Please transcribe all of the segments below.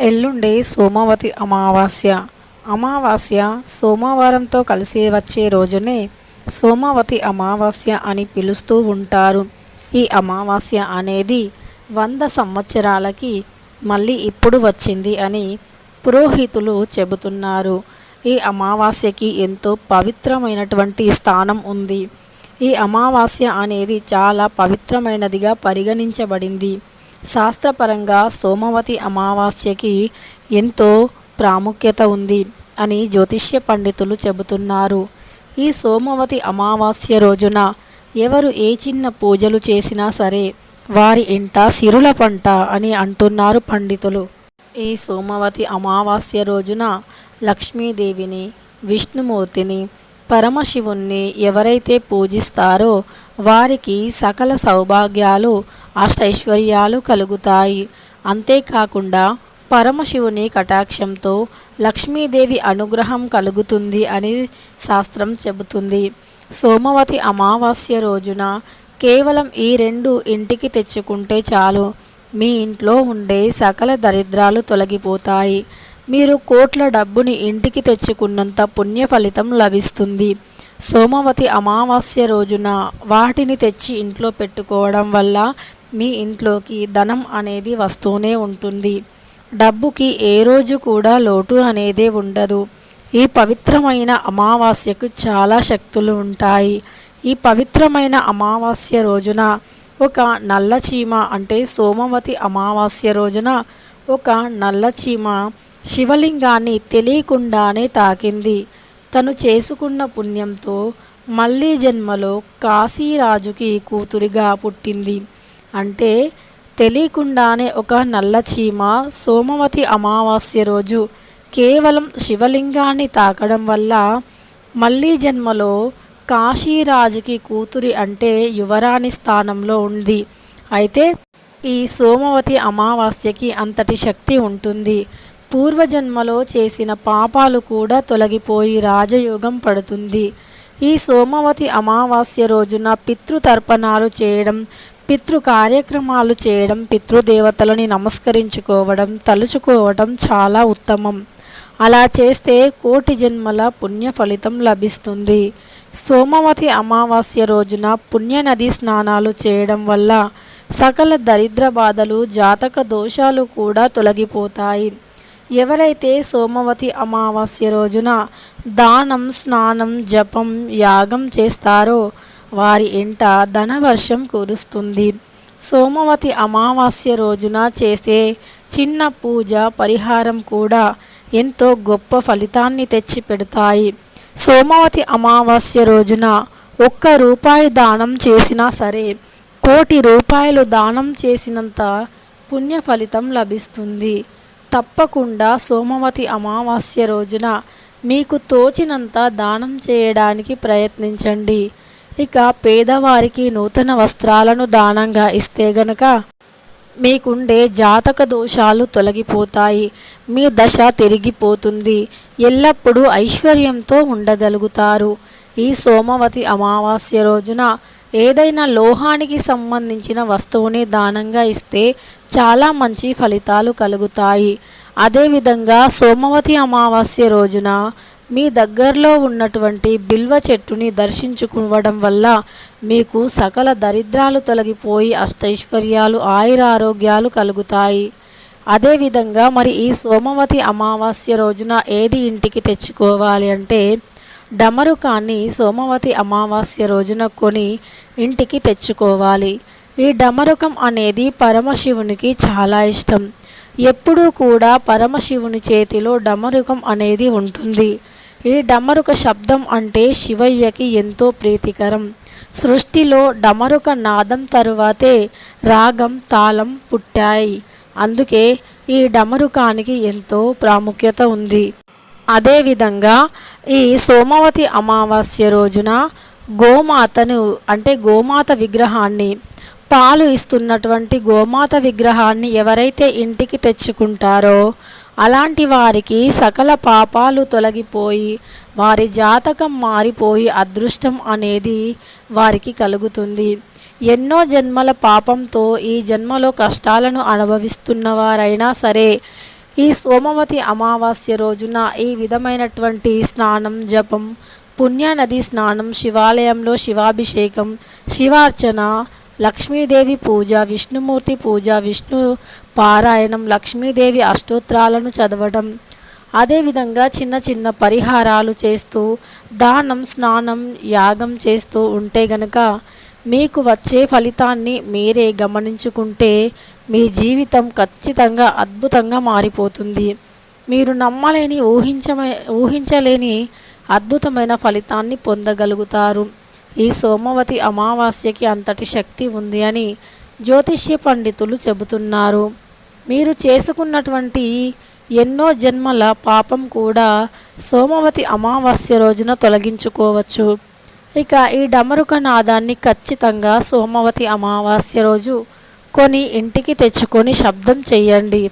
ఎల్లుండి సోమవతి అమావాస్య. అమావాస్య సోమవారంతో కలిసి వచ్చే రోజునే సోమవతి అమావాస్య అని పిలుస్తూ ఉంటారు. ఈ అమావాస్య అనేది వంద సంవత్సరాలకి మళ్ళీ ఇప్పుడు వచ్చింది అని పురోహితులు చెబుతున్నారు. ఈ అమావాస్యకి ఎంతో పవిత్రమైనటువంటి స్థానం ఉంది. ఈ అమావాస్య అనేది చాలా పవిత్రమైనదిగా పరిగణించబడింది. శాస్త్రపరంగా సోమవతి అమావాస్యకి ఎంతో ప్రాముఖ్యత ఉంది అని జ్యోతిష్య పండితులు చెబుతున్నారు. ఈ సోమవతి అమావాస్య రోజున ఎవరు ఏ చిన్న పూజలు చేసినా సరే వారి ఇంట సిరుల పంట అని అంటున్నారు పండితులు. ఈ సోమవతి అమావాస్య రోజున లక్ష్మీదేవిని విష్ణుమూర్తిని పరమశివుణ్ణి ఎవరైతే పూజిస్తారో వారికి సకల సౌభాగ్యాలు అష్టైశ్వర్యాలు కలుగుతాయి. అంతేకాకుండా పరమశివుని కటాక్షంతో లక్ష్మీదేవి అనుగ్రహం కలుగుతుంది అని శాస్త్రం చెబుతుంది. సోమవతి అమావాస్య రోజున కేవలం ఈ రెండు ఇంటికి తెచ్చుకుంటే చాలు. మీ ఇంట్లో ఉండే సకల దరిద్రాలు తొలగిపోతాయి. మీరు కోట్ల డబ్బుని ఇంటికి తెచ్చుకున్నంత పుణ్య ఫలితం లభిస్తుంది. సోమవతి అమావాస్య రోజున వాటిని తెచ్చి ఇంట్లో పెట్టుకోవడం వల్ల మీ ఇంట్లోకి ధనం అనేది వస్తూనే ఉంటుంది. డబ్బుకి ఏ రోజు కూడా లోటు అనేదే ఉండదు. ఈ పవిత్రమైన అమావాస్యకు చాలా శక్తులు ఉంటాయి. ఈ పవిత్రమైన అమావాస్య రోజున ఒక నల్ల చీమ అంటే సోమవతి అమావాస్య రోజున ఒక నల్ల చీమ శివలింగాన్ని తెలియకుండానే తాకింది. తను చేసుకున్న పుణ్యంతో మళ్ళీ జన్మలో కాశీరాజుకి కూతురిగా పుట్టింది. అంటే తెలియకుండానే ఒక నల్ల చీమ సోమవతి అమావాస్య రోజు కేవలం శివలింగాన్ని తాకడం వల్ల మళ్ళీ జన్మలో కాశీరాజుకి కూతురి అంటే యువరాణి స్థానంలో ఉంది. అయితే ఈ సోమవతి అమావాస్యకి అంతటి శక్తి ఉంటుంది. పూర్వజన్మలో చేసిన పాపాలు కూడా తొలగిపోయి రాజయోగం పడుతుంది. ఈ సోమవతి అమావాస్య రోజున పితృతర్పణాలు చేయడం పితృ కార్యక్రమాలు చేయడం పితృదేవతలని నమస్కరించుకోవడం తలుచుకోవడం చాలా ఉత్తమం. అలా చేస్తే కోటి జన్మల పుణ్య ఫలితం లభిస్తుంది. సోమవతి అమావాస్య రోజున పుణ్యనది స్నానాలు చేయడం వల్ల సకల దరిద్ర బాధలు జాతక దోషాలు కూడా తొలగిపోతాయి. ఎవరైతే సోమవతి అమావాస్య రోజున దానం స్నానం జపం యాగం చేస్తారో వారి ఇంట ధనవర్షం కురుస్తుంది. సోమవతి అమావాస్య రోజున చేసే చిన్న పూజ పరిహారం కూడా ఎంతో గొప్ప ఫలితాన్ని తెచ్చిపెడతాయి. సోమవతి అమావాస్య రోజున ఒక్క రూపాయి దానం చేసినా సరే కోటి రూపాయలు దానం చేసినంత పుణ్య ఫలితం లభిస్తుంది. తప్పకుండా సోమవతి అమావాస్య రోజున మీకు తోచినంత దానం చేయడానికి ప్రయత్నించండి. ఇక పేదవారికి నూతన వస్త్రాలను దానంగా ఇస్తే గనక మీకుండే జాతక దోషాలు తొలగిపోతాయి. మీ దశ తిరిగిపోతుంది. ఎల్లప్పుడూ ఐశ్వర్యంతో ఉండగలుగుతారు. ఈ సోమవతి అమావాస్య రోజున ఏదైనా లోహానికి సంబంధించిన వస్తువుని దానంగా ఇస్తే చాలా మంచి ఫలితాలు కలుగుతాయి. అదేవిధంగా సోమవతి అమావాస్య రోజున మీ దగ్గరలో ఉన్నటువంటి బిల్వ చెట్టుని దర్శించుకోవడం వల్ల మీకు సకల దరిద్రాలు తొలగిపోయి అష్టైశ్వర్యాలు ఆయురారోగ్యాలు కలుగుతాయి. అదేవిధంగా మరి ఈ సోమవతి అమావాస్య రోజున ఏది ఇంటికి తెచ్చుకోవాలి అంటే డమరుకాన్ని సోమవతి అమావాస్య రోజున కొని ఇంటికి తెచ్చుకోవాలి. ఈ డమరుకం అనేది పరమశివునికి చాలా ఇష్టం. ఎప్పుడూ కూడా పరమశివుని చేతిలో డమరుకం అనేది ఉంటుంది. ఈ డమరుక శబ్దం అంటే శివయ్యకి ఎంతో ప్రీతికరం. సృష్టిలో డమరుక నాదం తరువాతే రాగం తాళం పుట్టాయి. అందుకే ఈ డమరుకానికి ఎంతో ప్రాముఖ్యత ఉంది. అదేవిధంగా ఈ సోమవతి అమావాస్య రోజున గోమాతను అంటే గోమాత విగ్రహాన్ని పాలు ఇస్తున్నటువంటి గోమాత విగ్రహాన్ని ఎవరైతే ఇంటికి తెచ్చుకుంటారో అలాంటి వారికి సకల పాపాలు తొలగిపోయి వారి జాతకం మారిపోయి అదృష్టం అనేది వారికి కలుగుతుంది. ఎన్నో జన్మల పాపంతో ఈ జన్మలో కష్టాలను అనుభవిస్తున్న వారైనా సరే ఈ సోమవతి అమావాస్య రోజున ఈ విధమైనటువంటి స్నానం జపం పుణ్యనది స్నానం శివాలయంలో శివాభిషేకం శివార్చన లక్ష్మీదేవి పూజ విష్ణుమూర్తి పూజ విష్ణు పారాయణం లక్ష్మీదేవి అష్టోత్రాలను చదవడం. అదేవిధంగా చిన్న చిన్న పరిహారాలు చేస్తూ దానం స్నానం యాగం చేస్తూ ఉంటే గనక మీకు వచ్చే ఫలితాన్ని మీరే గమనించుకుంటే మీ జీవితం ఖచ్చితంగా అద్భుతంగా మారిపోతుంది. మీరు నమ్మలేని ఊహించమే ఊహించలేని అద్భుతమైన ఫలితాన్ని పొందగలుగుతారు. ఈ సోమవతి అమావాస్యకి అంతటి శక్తి ఉంది అని జ్యోతిష్య పండితులు చెబుతున్నారు. మీరు చేసుకున్నటువంటి ఎన్నో జన్మల పాపం కూడా సోమవతి అమావాస్య రోజున తొలగించుకోవచ్చు. ఇక ఈ డమరుక నాదాన్ని ఖచ్చితంగా సోమవతి అమావాస్య రోజు కొని ఇంటికి తెచ్చుకొని శబ్దం చెయ్యండి.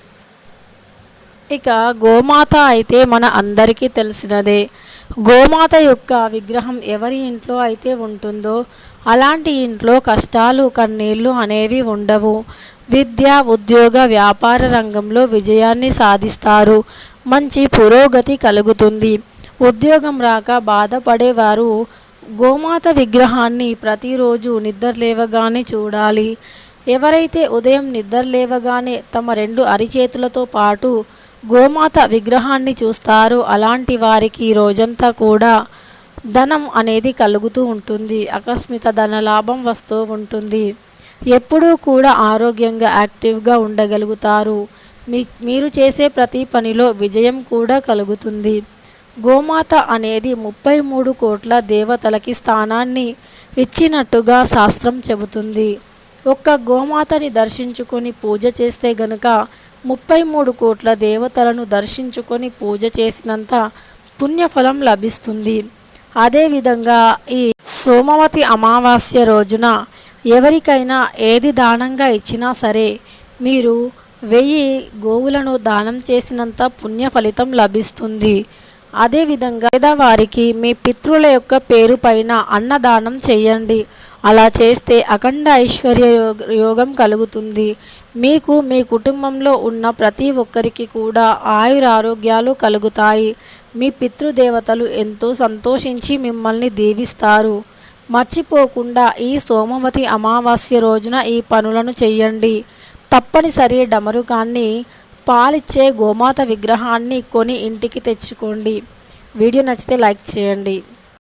ఇక గోమాత అయితే మన అందరికీ తెలిసినదే. గోమాత యొక్క విగ్రహం ఎవరి ఇంట్లో అయితే ఉంటుందో అలాంటి ఇంట్లో కష్టాలు కన్నీళ్ళు అనేవి ఉండవు. విద్య ఉద్యోగ వ్యాపార రంగంలో విజయాన్ని సాధిస్తారు. మంచి పురోగతి కలుగుతుంది. ఉద్యోగం రాక బాధపడేవారు గోమాత విగ్రహాన్ని ప్రతిరోజు నిద్రలేవగానే చూడాలి. ఎవరైతే ఉదయం నిద్రలేవగానే తమ రెండు అరిచేతులతో పాటు గోమాత విగ్రహాన్ని చూస్తారో అలాంటి వారికి రోజంతా కూడా ధనం అనేది కలుగుతూ ఉంటుంది. ఆకస్మిక ధన లాభం వస్తూ ఉంటుంది. ఎప్పుడూ కూడా ఆరోగ్యంగా యాక్టివ్గా ఉండగలుగుతారు. మీ మీరు చేసే ప్రతి పనిలో విజయం కూడా కలుగుతుంది. గోమాత అనేది ముప్పై మూడు కోట్ల దేవతలకి స్థానాన్ని ఇచ్చినట్టుగా శాస్త్రం చెబుతుంది. ఒక్క గోమాతని దర్శించుకొని పూజ చేస్తే గనుక ముప్పై మూడు కోట్ల దేవతలను దర్శించుకొని పూజ చేసినంత పుణ్యఫలం లభిస్తుంది. అదేవిధంగా ఈ సోమవతి అమావాస్య రోజున ఎవరికైనా ఏది దానంగా ఇచ్చినా సరే మీరు వెయ్యి గోవులను దానం చేసినంత పుణ్య ఫలితం లభిస్తుంది. అదేవిధంగా పేదవారికి మీ పితృల యొక్క పేరు పైన అన్నదానం చేయండి. అలా చేస్తే అఖండ ఐశ్వర్య యోగం కలుగుతుంది. మీకు మీ కుటుంబంలో ఉన్న ప్రతి ఒక్కరికి కూడా ఆయుర ఆరోగ్యాలు కలుగుతాయి. మీ పితృదేవతలు ఎంతో సంతోషించి మిమ్మల్ని దీవిస్తారు. మర్చిపోకుండా ఈ సోమవతి అమావాస్య రోజున ఈ పనులను చేయండి తప్పనిసరి డమరుకాన్ని పాలిచ్చే గోమాత విగ్రహాన్ని కొని ఇంటికి తెచ్చుకోండి. వీడియో నచ్చితే లైక్ చేయండి.